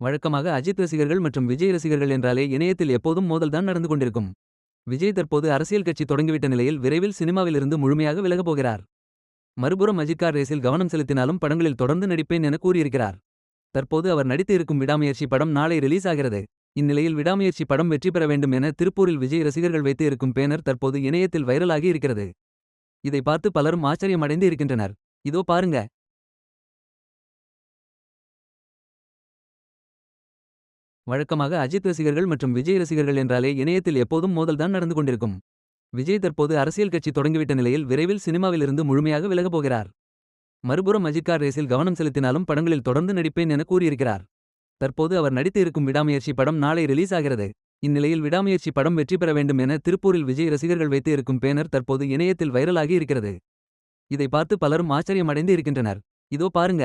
வழக்கமாக அஜித் ரசிகர்கள் மற்றும் விஜய் ரசிகர்கள் என்றாலே இணையத்தில் எப்போதும் மோதல்தான் நடந்து கொண்டிருக்கும். விஜய் தற்போது அரசியல் கட்சி தொடங்கிவிட்ட நிலையில் விரைவில் சினிமாவிலிருந்து முழுமையாக விலகப் போகிறார். மறுபுறம் அஜித்கார் ரேஸில் கவனம் செலுத்தினாலும் படங்களில் தொடர்ந்து நடிப்பேன் என கூறியிருக்கிறார். தற்போது அவர் நடித்து இருக்கும் விடாமுயற்சி படம் நாளை ரிலீஸ் ஆகிறது. இந்நிலையில் விடாமுயற்சி படம் வெற்றி பெற வேண்டும் என திருப்பூரில் விஜய் ரசிகர்கள் வைத்து இருக்கும் பேனர் தற்போது இணையத்தில் வைரலாகி இருக்கிறது. இதை பார்த்து பலரும் ஆச்சரியமடைந்து இருக்கின்றனர். இதோ பாருங்க. வழக்கமாக அஜித் ரசிகர்கள் மற்றும் விஜய் ரசிகர்கள் என்றாலே இணையத்தில் எப்போதும் மோதல்தான் நடந்து கொண்டிருக்கும். விஜய் தற்போது அரசியல் கட்சி தொடங்கிவிட்ட நிலையில் விரைவில் சினிமாவிலிருந்து முழுமையாக விலகப் போகிறார். மறுபுறம் அஜித்கார் ரேஸில் கவனம் செலுத்தினாலும் படங்களில் தொடர்ந்து நடிப்பேன் என கூறியிருக்கிறார். தற்போது அவர் நடித்து இருக்கும் விடாமுயற்சி படம் நாளை ரிலீஸ் ஆகிறது. இந்நிலையில் விடாமுயற்சி படம் வெற்றி பெற வேண்டும் என திருப்பூரில் விஜய் ரசிகர்கள் வைத்து இருக்கும் பேனர் தற்போது இணையத்தில் வைரலாகி இருக்கிறது. இதை பார்த்து பலரும் ஆச்சரியமடைந்து இருக்கின்றனர். இதோ பாருங்க.